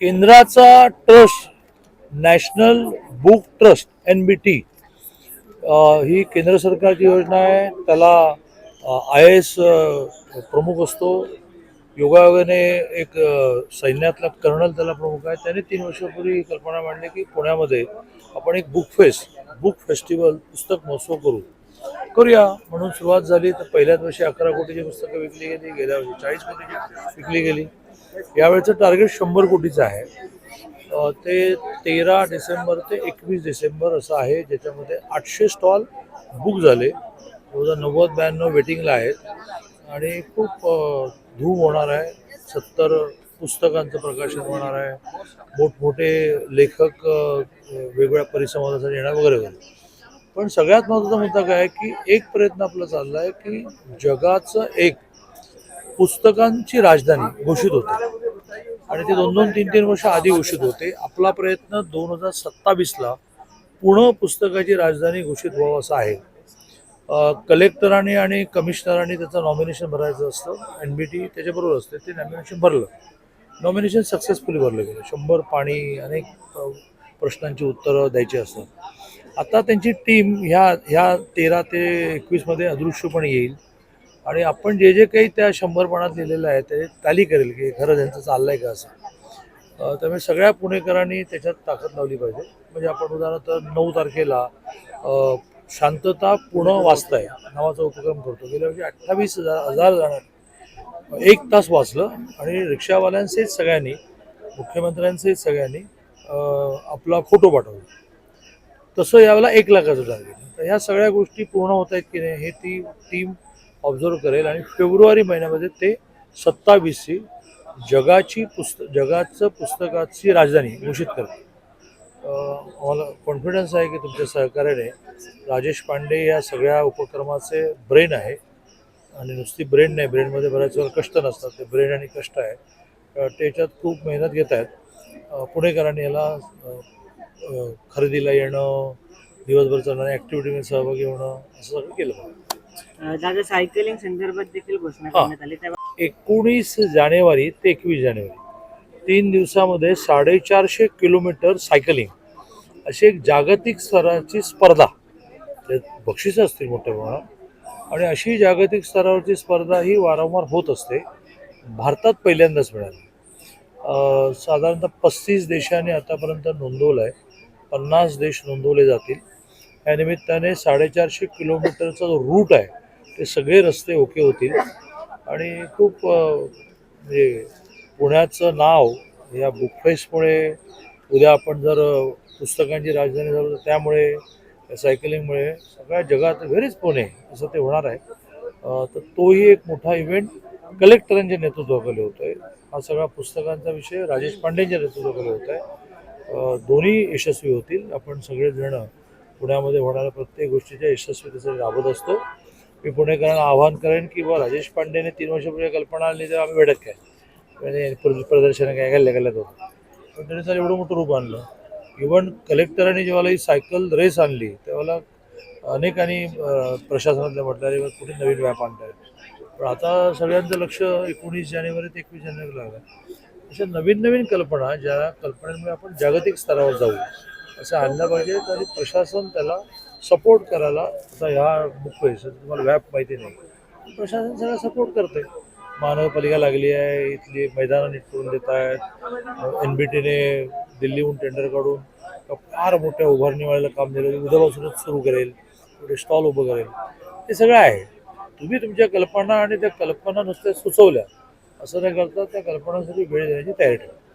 केंद्राचा trust national book trust N B T ही केंद्र सरकारची योजना आहे. त्याला आय एस प्रमुख असतो. योगायोगाने एक सैन्यातला कर्नल त्याला प्रमुख आहे. त्याने तीन वर्षापूर्वी ही कल्पना मांडली की पुण्यामध्ये आपण एक बुक फेस्ट बुक फेस्टिवल पुस्तक महोत्सव करू. करूया. म्हणून सुरुवात झाली. तर पहिल्याच वर्षी अकरा कोटीची पुस्तकं विकली गेली. गेल्या वर्षी चाळीस कोटीची विकली गेली. यावेळेचं टार्गेट शंभर कोटीचं आहे. ते तेरा डिसेंबर ते एकवीस डिसेंबर असं आहे ज्याच्यामध्ये आठशे स्टॉल बुक झाले. जवळजवळ नव्वद ब्याण्णव वेटिंगला आहेत. आणि खूप धूम होणार आहे. सत्तर पुस्तकांचं प्रकाशन होणार आहे. मोठमोठे लेखक वेगवेगळ्या परिसंवादासाठी येणार वगैरे वगैरे. पण सगळ्यात महत्त्वाचा मुद्दा काय आहे की एक प्रयत्न आपला चालला आहे की जगाचं एक पुस्तकांची राजधानी घोषित होते. आणि ते दोन दोन तीन तीन वर्ष आधी घोषित होते. आपला प्रयत्न दोन हजार सत्तावीसला पुणे पुस्तकाची राजधानी घोषित व्हावं असं आहे. कलेक्टरांनी आणि कमिशनरांनी त्याचं नॉमिनेशन भरायचं असतं. एन बी टी त्याच्याबरोबर असते. ते नॉमिनेशन भरलं. नॉमिनेशन सक्सेसफुली भरलं गेलं. शंभर पाणी अनेक प्रश्नांची उत्तरं द्यायची असतात. आता त्यांची टीम ह्या ह्या तेरा ते एकवीसमध्ये अदृश्यपणे येईल. आणि आपण जे जे काही त्या शंभरपणात लिहिलेलं आहे ते ताली करेल की खरं त्यांचं चाललं आहे का असं. त्यामुळे सगळ्या पुणेकरांनी त्याच्यात ताकद लावली पाहिजे. म्हणजे आपण उदाहरणार्थ नऊ तारखेला शांतता पुणं वाचताय नावाचा उपक्रम करतो. गेल्या वर्षी अठ्ठावीस हजार हजार जणांनी एक तास वाचलं आणि रिक्षावाल्यांसहित सगळ्यांनी मुख्यमंत्र्यांसहित सगळ्यांनी आपला फोटो पाठवला. तसं यावेळेला एक लाखाचं टार्गेट तर ह्या सगळ्या गोष्टी पूर्ण होत आहेत की नाही हे ती टीम ऑब्झर्व करेल आणि फेब्रुवारी महिन्यामध्ये ते सत्तावीसची जगाची पुस्त जगाचं पुस्तकाची राजधानी घोषित करते मला कॉन्फिडन्स आहे की तुमच्या सहकार्याने राजेश पांडे या सगळ्या उपक्रमाचे ब्रेन आहे. आणि नुसती ब्रेन नाही ब्रेनमध्ये बऱ्याच वेळा कष्ट नसतात. ते ब्रेन आणि कष्ट आहे. त्याच्यात खूप मेहनत घेत आहेत. पुणेकरांनी याला खरेदीला येणं दिवसभर चालणाऱ्या ॲक्टिव्हिटीमध्ये सहभागी होणं असं सगळं केलं दादा सायकलिंग संदर्भात देखील घोषणा. करण्यात आली. एकोणीस जानेवारी ते एकवीस जानेवारी. तीन दिवसामध्ये साडेचारशे किलोमीटर सायकलिंग अशी एक जागतिक स्तराची स्पर्धा. बक्षिसं असतील मोठ्या प्रमाणात. आणि अशी जागतिक स्तरावरची स्पर्धा ही वारंवार होत असते. भारतात पहिल्यांदाच मिळाली. साधारणतः पस्तीस देशांनी आतापर्यंत नोंदवलं आहे पन्नास देश नोंदवले जातील. या निमित्ताने साडेचारशे किलोमीटरचा जो रूट आहे ते सगळे रस्ते ओके होतील. आणि खूप म्हणजे पुण्याचं नाव या बुकफेसमुळे उद्या आपण जर पुस्तकांची राजधानी झालो तर त्यामुळे या सायकलिंगमुळे सगळ्या जगात व्हेरीच पुणे असं ते होणार आहे. तर तोही एक मोठा इव्हेंट कलेक्टरांच्या नेतृत्वाखाली होतो आहे हा सगळा पुस्तकांचा विषय राजेश पांडेंच्या नेतृत्वाखाली होत आहे दोन्ही यशस्वी होतील. आपण सगळेजण पुण्यामध्ये होणाऱ्या प्रत्येक गोष्टीच्या यशस्वीतेसाठी राबत असतो. मी पुणेकरांना आवाहन करेन की बा राजेश पांडेने तीन वर्षापूर्वी कल्पना आणली तर आम्ही भेटत काय म्हणजे प्रदर्शन काय काय गल्ल्या होतं पण त्याने सर एवढं मोठं रूप आणलं. इवन कलेक्टरांनी जेव्हा ही सायकल रेस आणली तेव्हाला अनेकांनी अं, प्रशासनातल्या म्हटलं अरे कुठे नवीन व्याप आणताय पण आता सगळ्यांचं लक्ष एकोणीस जानेवारी ते एकवीस जानेवारी लागलं. अशा नवीन नवीन कल्पना ज्या कल्पनांमुळे आपण जागतिक स्तरावर जाऊ. असं आणलं पाहिजे तरी प्रशासन त्याला सपोर्ट करायला आता ह्या मुख्य तुम्हाला व्याप माहिती नाही. प्रशासन सगळं सपोर्ट करते महानगरपालिका लागली आहे इथली मैदानं नीट करून देत आहेत. एन बी टीने दिल्लीहून टेंडर काढून फार मोठ्या उभारणीवाल्याला काम दिलं. उद्यापासूनच सुरू करेल. कुठे स्टॉल उभं करेल. हे सगळं आहे. तुम्ही तुमच्या कल्पना आणि त्या कल्पना नुसत्या सुचवल्या. असं न करता त्या कल्पनांसाठी वेळ देण्याची तयारी ठेवा.